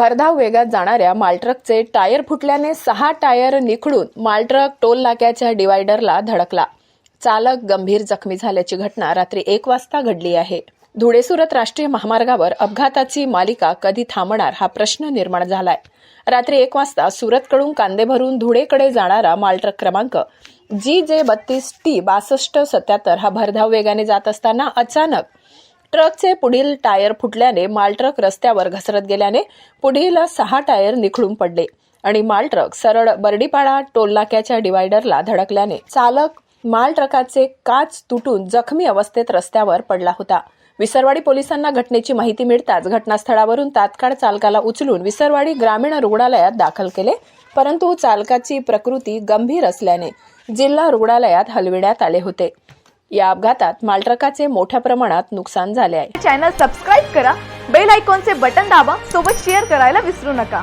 भरधाव वेगात जाणाऱ्या मालट्रकचे टायर फुटल्याने सहा टायर निखडून मालट्रक टोल नाक्याच्या डिवायडरला धडकला. चालक गंभीर जखमी झाल्याची घटना रात्री एक वाजता घडली आहे. धुळे सुरत राष्ट्रीय महामार्गावर अपघाताची मालिका कधी थांबणार हा प्रश्न निर्माण झालाय. रात्री एक वाजता सुरतकडून कांदे भरून धुळेकडे जाणारा मालट्रक क्रमांक जी जे बत्तीस टी बासष्ट सत्याहत्तर हा भरधाव वेगाने जात असताना अचानक ट्रकचे पुढील टायर फुटल्याने मालट्रक रस्त्यावर घसरत गेल्याने पुढील सहा टायर निखळून पडले आणि मालट्रक सरळ बर्डीपाडा टोलनाक्याच्या डिवायडरला धडकल्याने चालक माल ट्रकाचे काच तुटून जखमी अवस्थेत रस्त्यावर पडला होता. विसरवाडी पोलिसांना घटनेची माहिती मिळताच घटनास्थळावरून तात्काळ चालकाला उचलून विसरवाडी ग्रामीण रुग्णालयात दाखल केले परंतु चालकाची प्रकृती गंभीर असल्याने जिल्हा रुग्णालयात हलविण्यात आले होते. या अपघातात मालट्रकाचे मोठ्या प्रमाणात नुकसान झाले आहे. चॅनल सबस्क्राईब करा बेल आयकॉनचे बटन दाबा सोबत शेअर करायला विसरू नका.